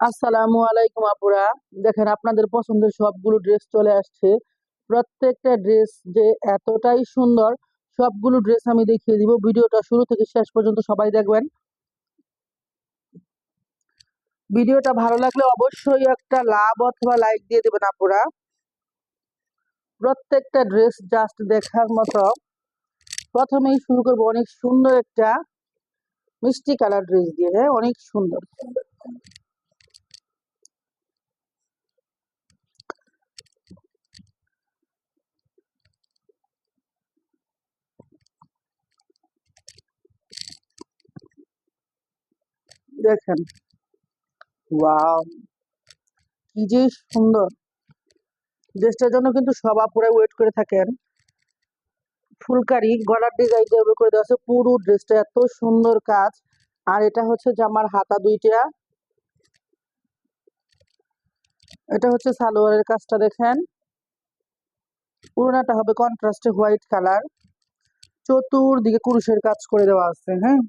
আসসালামু আলাইকুম আপুরা। দেখেন, আপনাদের পছন্দের সবগুলো ড্রেস চলে আসছে। প্রত্যেকটা ড্রেস যে এতটাই সুন্দর, সবগুলো ড্রেস আমি দেখিয়ে দিব। ভিডিওটা শুরু থেকে শেষ পর্যন্ত সবাই দেখবেন। ভিডিওটা ভালো লাগলে অবশ্যই একটা লাভ অথবা লাইক দিয়ে দেবেন আপুরা। প্রত্যেকটা ড্রেস জাস্ট দেখার মতো। প্রথমেই শুরু করব অনেক সুন্দর একটা মিষ্টি কালার ড্রেস দিয়ে হ্যাঁ? অনেক সুন্দর। দেখেন। কি যে সুন্দর। ড্রেসটার জন্য কিন্তু সব আপুরা ওয়েট করে থাকেন। ফুলকারি গলার ডিজাইন করে দেওয়া আছে। পুরো ড্রেসটা এত সুন্দর কাজ। আর এটা হচ্ছে জামার হাতা দুইটা। এটা হচ্ছে সালোয়ারের কাজটা দেখেন। পুরোনাটা হবে কন্ট্রাস্টে হোয়াইট কালার চতুর্দিকে কুরুশের কাজ করে দেওয়া আছে হ্যাঁ?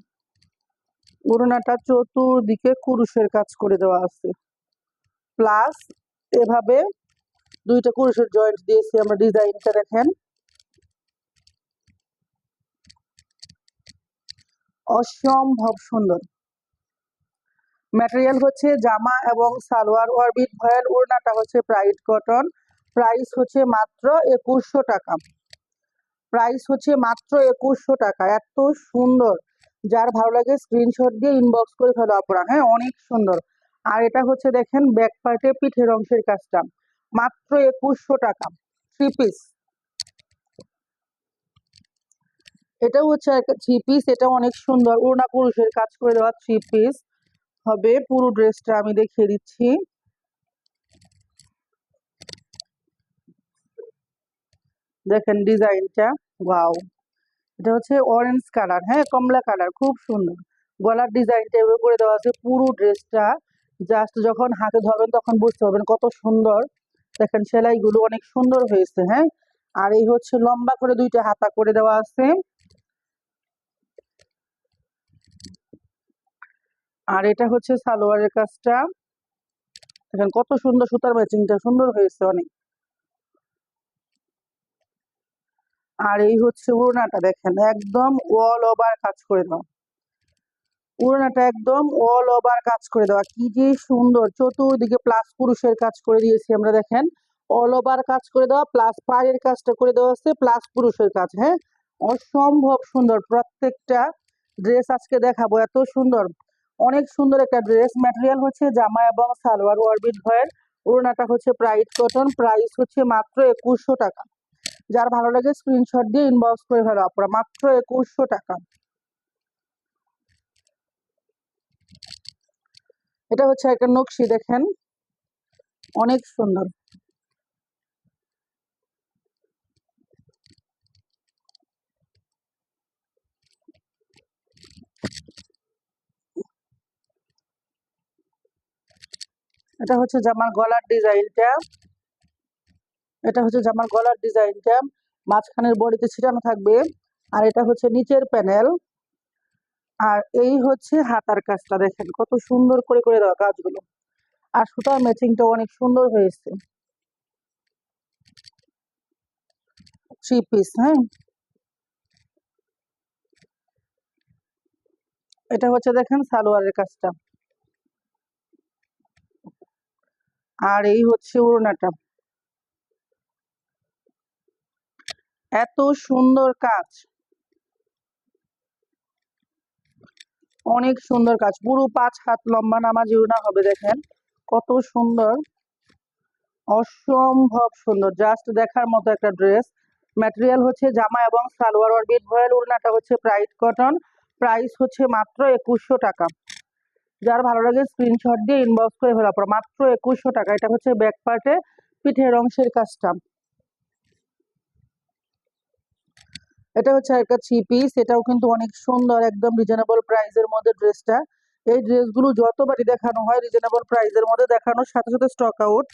উড়নাটা চতুর্দিকে কুরুশের কাজ করে দেওয়া আছে। প্লাস এভাবে দুইটা কুরুশের জয়েন্ট দিয়েছি আমরা ডিজাইনটা দেখেন। অসম্ভব সুন্দর। ম্যাটেরিয়াল হচ্ছে জামা এবং সালোয়ার অরবিট। ভয়েল ওড়নাটা হচ্ছে প্রাইড কটন প্রাইস হচ্ছে মাত্র একুশশো টাকা। প্রাইস হচ্ছে মাত্র একুশশো টাকা। এত সুন্দর। যার ভালো লাগে স্ক্রিনশট দিয়ে ইনবক্স করে ফেলো আপনারা হ্যাঁ অনেক সুন্দর। আর এটা হচ্ছে দেখেন ব্যাক পার্টে পিঠের অংশের কাজটা। মাত্র একুশশো টাকা থ্রি পিস এটাও হচ্ছে থ্রি পিস এটা অনেক সুন্দর। ওনা পুরুষের কাজ করে দেওয়া থ্রি পিস হবে, পুরো ড্রেসটা আমি দেখিয়ে দিচ্ছি। দেখেন ডিজাইনটা ওয়াও এটা হচ্ছে অরেঞ্জ কালার হ্যাঁ কমলা কালার খুব সুন্দর। গলার ডিজাইনটা এভাবে করে দেওয়া আছে, পুরো ড্রেসটা জাস্ট যখন হাতে ধরবেন তখন বুঝতে পারবেন কত সুন্দর। দেখেন সেলাইগুলো অনেক সুন্দর হয়েছে হ্যাঁ। আর এই হচ্ছে লম্বা করে দুইটা হাতা করে দেওয়া আছে। আর এটা হচ্ছে সালোয়ারের কাজটা। দেখেন কত সুন্দর সুতার ম্যাচিংটা সুন্দর হয়েছে অনেক। আর এই হচ্ছে ওড়নাটা দেখেন, একদম অল ওভার কাজ করে দেওয়া ওড়নাটা একদম অল ওভার কাজ করে দেওয়া কি যে সুন্দর, চতুর্দিকে প্লাস পুরুষের কাজ করে দিয়েছি আমরা দেখেন। অল ওভার কাজ করে দেওয়া প্লাস পায়ের কাজটা করে দেওয়া হচ্ছে প্লাস পুরুষের কাজ হ্যাঁ? অসম্ভব সুন্দর, প্রত্যেকটা ড্রেস আজকে দেখাবো, এত সুন্দর। অনেক সুন্দর একটা ড্রেস ম্যাটেরিয়াল হচ্ছে জামা এবং সালোয়ার ওয়ারবিট ভয়ের ওড়নাটা হচ্ছে প্রাইড কটন প্রাইস হচ্ছে মাত্র একুশশো টাকা। যার ভালো লাগে স্ক্রিনশট দিয়ে ইনবক্স করে ফেলো আপনারা মাত্র একুশশো টাকা। এটা হচ্ছে একটা নকশি, দেখেন। অনেক সুন্দর। এটা হচ্ছে জামার গলার ডিজাইনটা এটা হচ্ছে জামার গলার ডিজাইনটা মাঝখানের বডিতে ছিটানো থাকবে। আর এটা হচ্ছে নিচের প্যানেল আর এই হচ্ছে হাতার কাজটা দেখেন, কত সুন্দর করে করে দেওয়া কাজগুলো। আর সুতার ম্যাচিংটা অনেক সুন্দর হয়েছে। থ্রি পিস হ্যাঁ? এটা হচ্ছে দেখেন সালোয়ারের কাজটা। আর এই হচ্ছে ওড়নাটা। এত সুন্দর কাজ। অনেক সুন্দর কাজ। পুরো পাঁচ হাত লম্বা নামাজি ওড়না হবে দেখেন। কত সুন্দর। অসম্ভব সুন্দর। জাস্ট দেখার মতো একটা ড্রেস ম্যাটেরিয়াল হচ্ছে জামা এবং সালোয়ার অরবিট ভয়েল ওড়নাটা হচ্ছে প্রাইড কটন প্রাইস হচ্ছে মাত্র একুশশো টাকা। যার ভালো লাগে স্ক্রিনশট দিয়ে ইনবক্স করে ফেলা। পর মাত্র একুশশো টাকা। এটা হচ্ছে ব্যাক পার্টে পিঠের অংশের কাজটা। এটা হচ্ছে একটা থ্রি পিস এটাও কিন্তু অনেক সুন্দর, একদম রিজনেবল প্রাইসের মধ্যে ড্রেসটা এই ড্রেসগুলো যতবারই দেখানো হয় রিজনেবল প্রাইসের মধ্যে দেখানোর সাথে সাথে স্টক আউট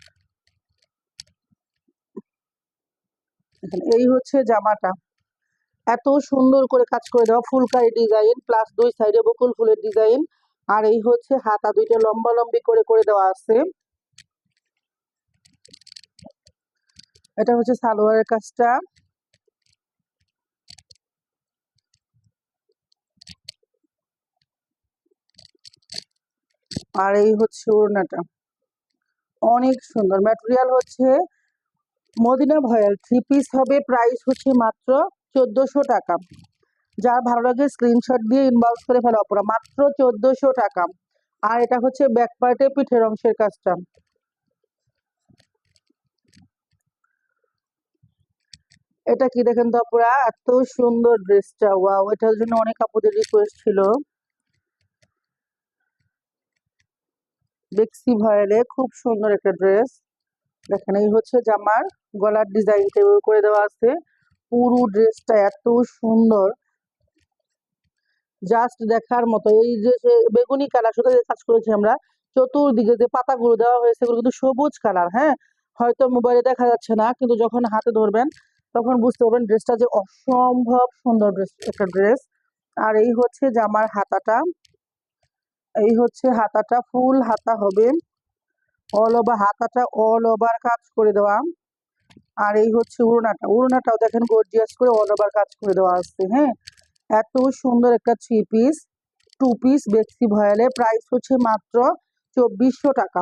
এই হচ্ছে জামাটা। এত সুন্দর করে কাজ করে দেওয়া, ফুলকারি ডিজাইন প্লাস দুই সাইডে বকুল ফুলের ডিজাইন আর এই হচ্ছে হাতা দুইটা লম্বা লম্বি করে করে দেওয়া আছে। এটা হচ্ছে সালোয়ারের কাজটা। আর এই হচ্ছে ওড়নাটা। অনেক সুন্দর। ম্যাটেরিয়াল হচ্ছে মদিনা ভয়াল। থ্রি পিস হবে প্রাইস হচ্ছে মাত্র চোদ্দোশো টাকা। যার ভালো লাগে স্ক্রিনশট দিয়ে ইনবক্স করে ফেলো অপরা মাত্র চোদ্দোশো টাকা। আর এটা হচ্ছে ব্যাক পার্টে পিঠের অংশের কাজটা। এটা কি দেখেন তো অপরা এত সুন্দর ড্রেসটা ওয়াও এটার জন্য অনেক আপুদের রিকোয়েস্ট ছিল। বেক্সি ভয়েলে খুব সুন্দর একটা ড্রেস দেখেন, এই হচ্ছে জামার গলার ডিজাইন টেবিল করে দেওয়া আছে। পুরো ড্রেসটা এত সুন্দর। জাস্ট দেখার মতো। এই যে বেগুনি কালার সাথে কাজ করেছি আমরা, চতুর্দিকে যে পাতাগুলো দেওয়া হয়েছে, এগুলো কিন্তু সবুজ কালার হ্যাঁ? হয়তো মোবাইলে দেখা যাচ্ছে না, কিন্তু যখন হাতে ধরবেন, তখন বুঝতে পারবেন ড্রেসটা যে অসম্ভব সুন্দর ড্রেস একটা ড্রেস আর এই হচ্ছে জামার হাতাটা। এই হচ্ছে হাতাটা ফুল হাতা হবে। অল ওভার হাতাটা অল ওভার কাজ করে দেওয়া। আর এই হচ্ছে উড়নাটা। উড়নাটাও দেখেন গর্জিয়াস করে অল ওভার কাজ করে দেওয়া আছে হ্যাঁ? এত সুন্দর একটা থ্রি পিস টু পিস বেক্সি ভয়েলে প্রাইস হচ্ছে মাত্র চব্বিশশো টাকা।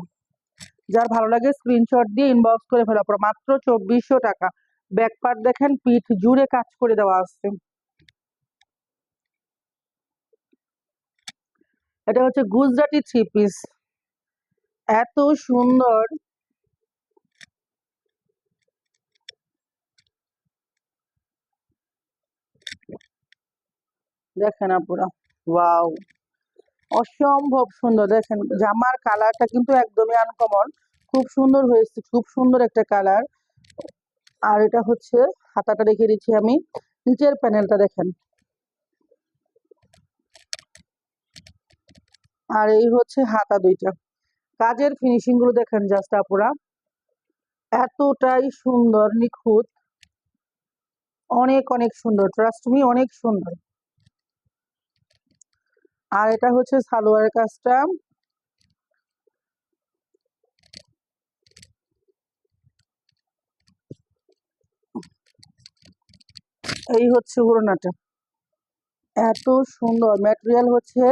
যার ভালো লাগে স্ক্রিনশট দিয়ে ইনবক্স করে ফেলা। পড়ো মাত্র চব্বিশশো টাকা। ব্যাক পার্ট দেখেন পিঠ জুড়ে কাজ করে দেওয়া আছে। এটা হচ্ছে গুজরাটি থ্রি পিস এত সুন্দর। দেখেন আপুরা, ওয়াও। অসম্ভব সুন্দর, দেখেন জামার কালারটা কিন্তু একদমই আনকমন খুব সুন্দর হয়েছে, খুব সুন্দর একটা কালার। আর এটা হচ্ছে, হাতাটা রেখে দিচ্ছি আমি, নিচের প্যানেলটা দেখেন। আর এই হচ্ছে হাতা দুইটা। কাজের ফিনিশিংগুলো দেখেন জাস্ট আপুরা। এতটাই সুন্দর, নিখুঁত। অনেক অনেক সুন্দর। ট্রাস্ট মি অনেক সুন্দর। আর এটা হচ্ছে সালোয়ারের কাজটা। এই হচ্ছে উড়নাটা এত সুন্দর। ম্যাটেরিয়াল হচ্ছে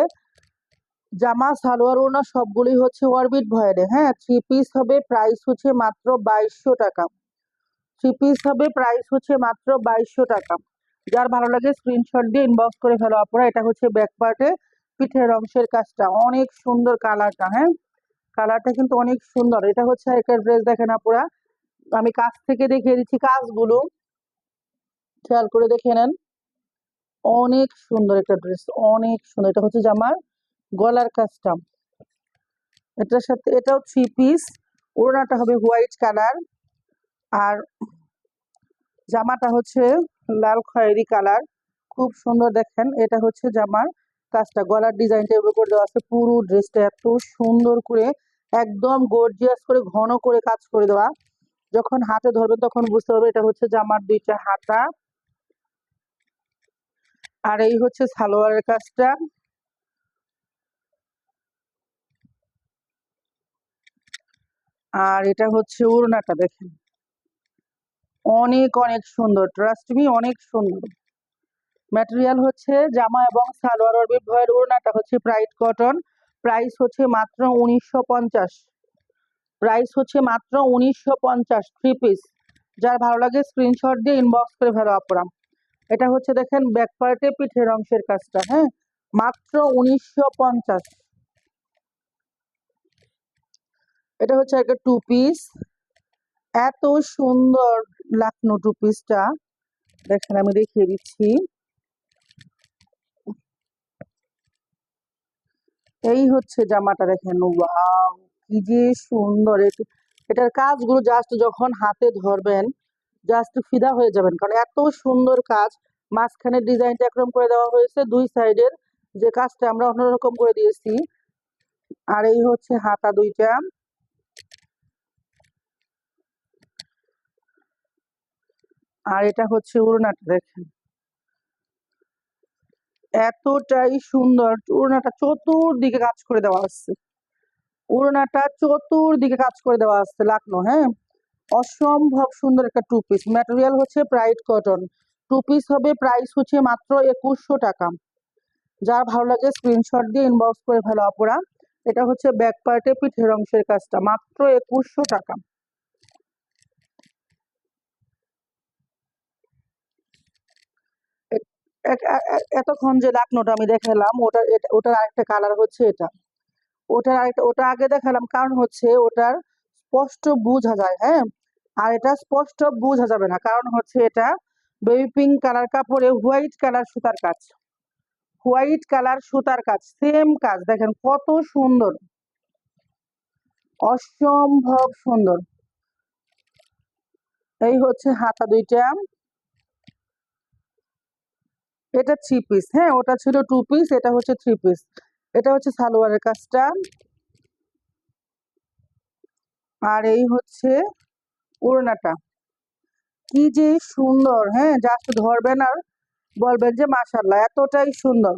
জামা, সালোয়ার, ওড়না সবগুলোই হচ্ছে অরবিট ভয়েডে। হ্যাঁ থ্রি পিস হবে প্রাইস হচ্ছে মাত্র বাইশশো টাকা। থ্রি পিস হবে প্রাইস হচ্ছে মাত্র বাইশশো টাকা। যার ভালো লাগে স্ক্রিনশট দিয়ে ইনবক্স করে ফেলো আপনারা। এটা হচ্ছে ব্যাক পার্টে পিঠের অংশের কাজটা। অনেক সুন্দর কালারটা হ্যাঁ? কালারটা কিন্তু অনেক সুন্দর। এটা হচ্ছে একটা ড্রেস দেখেন আপুরা। আমি কাছ থেকে দেখিয়ে দিচ্ছি কাজগুলো। খেয়াল করে দেখে নেন। অনেক সুন্দর একটা ড্রেস অনেক সুন্দর। এটা হচ্ছে জামার গলার কাজটা এটার সাথে, এটাও থ্রি পিস ওড়নাটা হবে হোয়াইট কালার আর জামাটা হচ্ছে লাল খয়েরি কালার খুব সুন্দর দেখেন, এটা হচ্ছে জামার কাজটা, গলার ডিজাইনটা এভাবে করে দেওয়া আছে, পুরো ড্রেসটা এত সুন্দর করে, একদম গর্জিয়াস করে, ঘন করে কাজ করে দেওয়া, যখন হাতে ধরবে তখন বুঝতে পারবে এটা হচ্ছে জামার দুইটা হাতা, আর এই হচ্ছে সালোয়ারের কাজটা আর এটা হচ্ছে উড়নাটা দেখেন। অনেক অনেক সুন্দর ট্রাস্ট মি অনেক সুন্দর। ম্যাটেরিয়াল হচ্ছে জামা এবং সালোয়ার অরবিট। ভয়ের ওড়নাটা হচ্ছে প্রাইড কটন প্রাইস হচ্ছে মাত্র উনিশশো পঞ্চাশ। প্রাইস হচ্ছে মাত্র উনিশশো পঞ্চাশ থ্রি পিস যার ভালো লাগে স্ক্রিনশট দিয়ে ইনবক্স করে ফেলো আপনারা এটা হচ্ছে দেখেন ব্যাক পার্টে পিঠের অংশের কাজটা হ্যাঁ? মাত্র উনিশশো পঞ্চাশ। এটা হচ্ছে একটা টু পিস এত সুন্দর লাকনো টু। পিসটা দেখেন, আমি দেখিয়ে দিচ্ছি। এই হচ্ছে জামাটা, দেখেন কি যে সুন্দর। এট- এটার কাজগুলো জাস্ট যখন হাতে ধরবেন জাস্ট ফিদা হয়ে যাবেন। কারণ এত সুন্দর কাজ। মাঝখানের ডিজাইনটা একরকম করে দেওয়া হয়েছে, দুই সাইডের যে কাজটা আমরা অন্যরকম করে দিয়েছি। আর এই হচ্ছে হাতা দুইটা। আর এটা হচ্ছে উড়নাটা দেখেন। এতটাই সুন্দর, ওড়নাটা চতুর্দিকে কাজ করে দেওয়া আছে ওড়নাটা চতুর্দিকে কাজ করে দেওয়া আছে লাকনো হ্যাঁ? অসম্ভব সুন্দর একটা টু পিস ম্যাটেরিয়াল হচ্ছে প্রাইড কটন টু পিস হবে প্রাইস হচ্ছে মাত্র একুশশো টাকা। যার ভালো লাগে স্ক্রিনশট দিয়ে ইনবক্স করে ফেলো অপরা এটা হচ্ছে ব্যাক পার্টে পিঠের অংশের কাজটা, মাত্র একুশশো টাকা এ- এ- এ- এ- এতক্ষণ যে লাকনোটা আমি দেখালাম, ওটা ওটার আরেকটা কালার হচ্ছে এটা। ওটার আরেকটা, ওটা আগে দেখালাম, কারণ হচ্ছে ওটার স্পষ্ট বোঝা যায় হ্যাঁ? আর এটা স্পষ্ট বোঝা যাবে না, কারণ হচ্ছে এটা বেবি পিঙ্ক কালার কাপড়ে হোয়াইট কালার সুতার কাজ। হোয়াইট কালার সুতার কাজ সেম কাজ, দেখেন কত সুন্দর। অসম্ভব সুন্দর। এই হচ্ছে হাতা দুইটা। এটা থ্রি পিস হ্যাঁ ওটা ছিল টু পিস এটা হচ্ছে থ্রি পিস এটা হচ্ছে সালোয়ারের কাজটা। আর এই হচ্ছে ওড়নাটা। কি যে সুন্দর হ্যাঁ জাস্ট ধরবেন আর বলবেন যে মাশাল্লাহ এতটাই সুন্দর।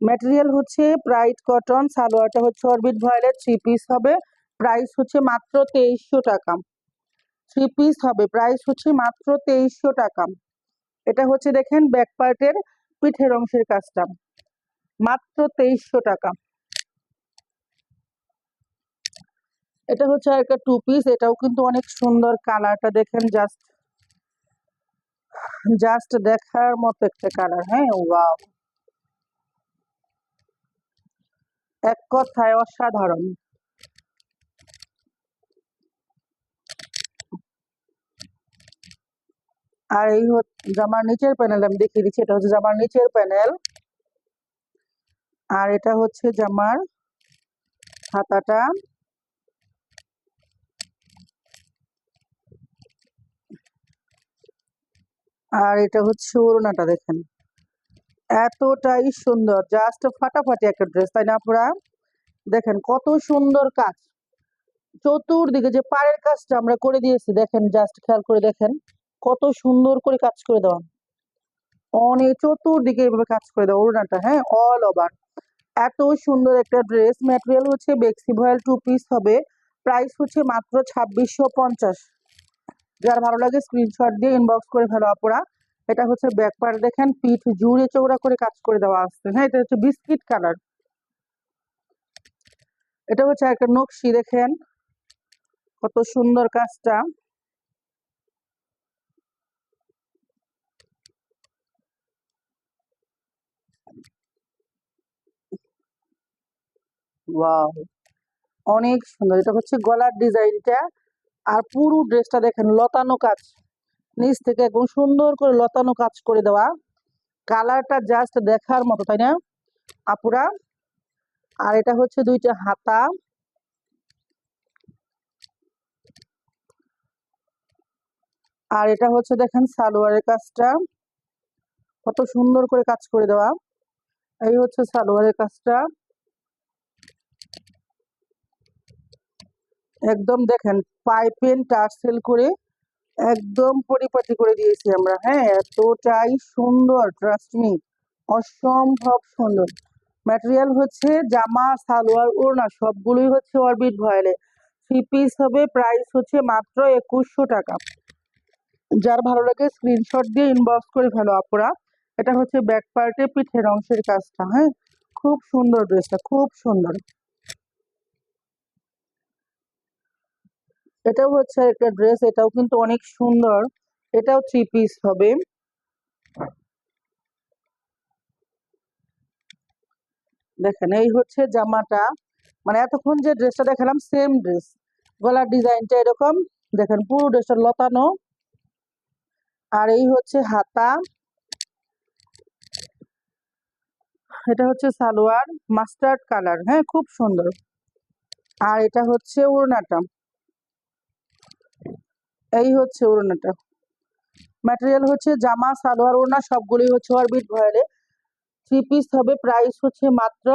ম্যাটেরিয়াল হচ্ছে ব্রাইট কটন সালোয়ারটা হচ্ছে অরবিট ভয়েলের থ্রি পিস হবে। প্রাইস হচ্ছে মাত্র তেইশশো টাকা। থ্রি পিস হবে প্রাইস হচ্ছে মাত্র তেইশশো টাকা। এটা হচ্ছে দেখেন ব্যাক পার্টের পিঠের অংশের কাজটা। মাত্র তেইশশো টাকা। এটা হচ্ছে একটা টু পিস এটাও কিন্তু অনেক সুন্দর কালারটা। দেখেন জাস্ট জাস্ট দেখার মতো একটা কালার হ্যাঁ? এক কথায় অসাধারণ। আর এই হচ্ছে জামার নিচের প্যানেল আমি দেখিয়ে দিচ্ছি, এটা হচ্ছে জামার নিচের প্যানেল আর এটা হচ্ছে জামার হাতাটা। আর এটা হচ্ছে ওড়নাটা, দেখেন। এতটাই সুন্দর জাস্ট ফাটাফাটি একটা ড্রেস তাই না আপনারা দেখেন কত সুন্দর কাজ। চতুর্দিকে যে পাড়ের কাজটা আমরা করে দিয়েছি, দেখেন জাস্ট খেয়াল করে দেখেন। কত সুন্দর করে কাজ করে দেওয়া। অনেক চতুর্দিকে এভাবে কাজ করে দেওয়া, ওড়নাটা হ্যাঁ অল ওভার এত সুন্দর একটা ড্রেস ম্যাটেরিয়াল হচ্ছে বেক্সি ভয়েল টু পিস হবে। প্রাইস হচ্ছে মাত্র ছাব্বিশশো পঞ্চাশ। যার ভালো লাগে স্ক্রিনশট দিয়ে ইনবক্স করে ফেলো আপুরা। এটা হচ্ছে ব্যাক পার্ট দেখেন, পিঠ জুড়ে চৌড়া করে কাজ করে দেওয়া আসছে হ্যাঁ এটা হচ্ছে বিস্কিট কালার এটা হচ্ছে একটা নকশি দেখেন। কত সুন্দর কাজটা। ওয়াও অনেক সুন্দর। এটা হচ্ছে গলার ডিজাইনটা। আর পুরো ড্রেসটা দেখেন, লতানো কাজ। নিচ থেকে একদম সুন্দর করে লতানো কাজ করে দেওয়া। কালারটা জাস্ট দেখার মতো, তাই না? আপুরা? আর এটা হচ্ছে দুইটা হাতা। আর এটা হচ্ছে দেখেন, সালোয়ারের কাজটা। কত সুন্দর করে কাজ করে দেওয়া। এই হচ্ছে সালোয়ারের কাজটা। একদম দেখেন, পাইপেন, টার্সেল করে একদম পরিপাটি করে দিয়েছি আমরা। হ্যাঁ এতটাই সুন্দর ট্রাস্ট মি অসম্ভব সুন্দর। ম্যাটেরিয়াল হচ্ছে জামা, সালোয়ার, ওড়না, সবগুলোই হচ্ছে অরবিট ভয়েলে থ্রি পিস হবে প্রাইস হচ্ছে মাত্র একুশশো টাকা। যার ভালো লাগে স্ক্রিনশট দিয়ে ইনবক্স করে ফেলো আপুরা। এটা হচ্ছে ব্যাক পার্টে পিঠের অংশের কাজটা হ্যাঁ? খুব সুন্দর ড্রেসটা খুব সুন্দর। এটাও হচ্ছে একটা ড্রেস এটাও কিন্তু অনেক সুন্দর। এটাও থ্রি পিস হবে। দেখেন, এই হচ্ছে জামাটা। মানে এতক্ষণ যে ড্রেসটা দেখালাম সেম ড্রেস গলার ডিজাইনটা এরকম। দেখেন, পুরো ড্রেসটা লতানো। আর এই হচ্ছে হাতা। এটা হচ্ছে সালোয়ার মাস্টার্ড কালার হ্যাঁ খুব সুন্দর। আর এটা হচ্ছে ওড়নাটা। এই হচ্ছে ওড়নাটা। ম্যাটেরিয়াল হচ্ছে জামা, সালোয়ার, ওড়না, সবগুলোই হচ্ছে অরবিট ভয়ালে থ্রি পিস হবে প্রাইস হচ্ছে মাত্র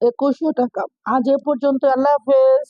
একুশশো টাকা। আজ এ পর্যন্ত, আল্লাহ হাফেজ।